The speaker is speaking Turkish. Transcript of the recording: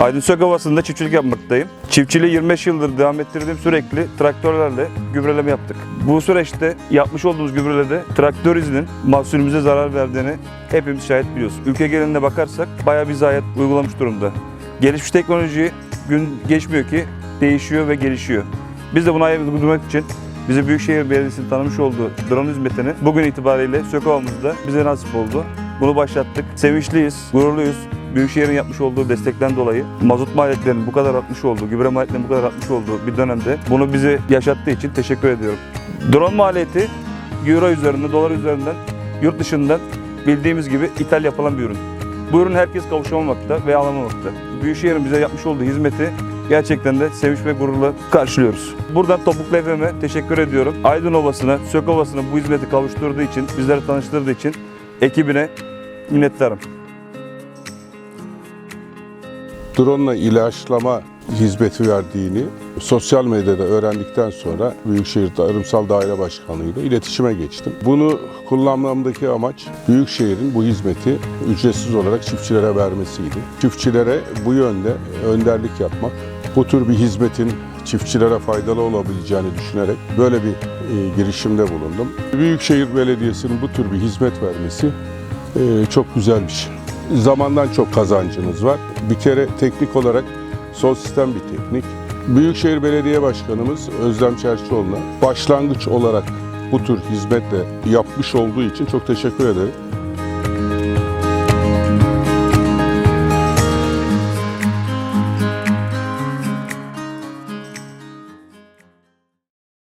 Aydın Sök Ovası'nda çiftçilik yapmaktayım. Çiftçiliği 25 yıldır devam ettirdiğim sürekli traktörlerle gübreleme yaptık. Bu süreçte yapmış olduğumuz gübrelede traktör izinin mahsulümüze zarar verdiğini hepimiz şahit biliyoruz. Ülke geneline bakarsak bayağı bir zayiat uygulamış durumda. Gelişmiş teknoloji gün geçmiyor ki değişiyor ve gelişiyor. Biz de buna ayak uydurmak için bize Büyükşehir Belediyesi'nin tanımış olduğu drone hizmetini bugün itibariyle Sökova'mızda bize nasip oldu. Bunu başlattık. Sevinçliyiz, gururluyuz. Büyükşehir'in yapmış olduğu destekten dolayı mazot maliyetlerinin bu kadar artmış olduğu, gübre maliyetlerinin bu kadar artmış olduğu bir dönemde bunu bize yaşattığı için teşekkür ediyorum. Drone maliyeti euro üzerinden, dolar üzerinden, yurt dışından bildiğimiz gibi ithal yapılan bir ürün. Bu ürün herkes kavuşamamakta ve alamamakta. Büyükşehir'in bize yapmış olduğu hizmeti gerçekten de sevinç ve gururla karşılıyoruz. Buradan Topuklu FM'e teşekkür ediyorum. Aydın Ovası'na, Sök Ovası'na bu hizmeti kavuşturduğu için, bizleri tanıştırdığı için ekibine minnettarım. Drone ilaçlama hizmeti verdiğini sosyal medyada öğrendikten sonra Büyükşehir Tarımsal Daire Başkanı ile iletişime geçtim. Bunu kullanmamdaki amaç Büyükşehir'in bu hizmeti ücretsiz olarak çiftçilere vermesiydi. Çiftçilere bu yönde önderlik yapmak, bu tür bir hizmetin çiftçilere faydalı olabileceğini düşünerek böyle bir e, girişimde bulundum. Büyükşehir Belediyesi'nin bu tür bir hizmet vermesi e, çok güzel bir şey zamandan çok kazancınız var. Bir kere teknik olarak sol sistem bir teknik. Büyükşehir Belediye Başkanımız Özlem Çerçioğlu'na başlangıç olarak bu tür hizmetle yapmış olduğu için çok teşekkür ederim.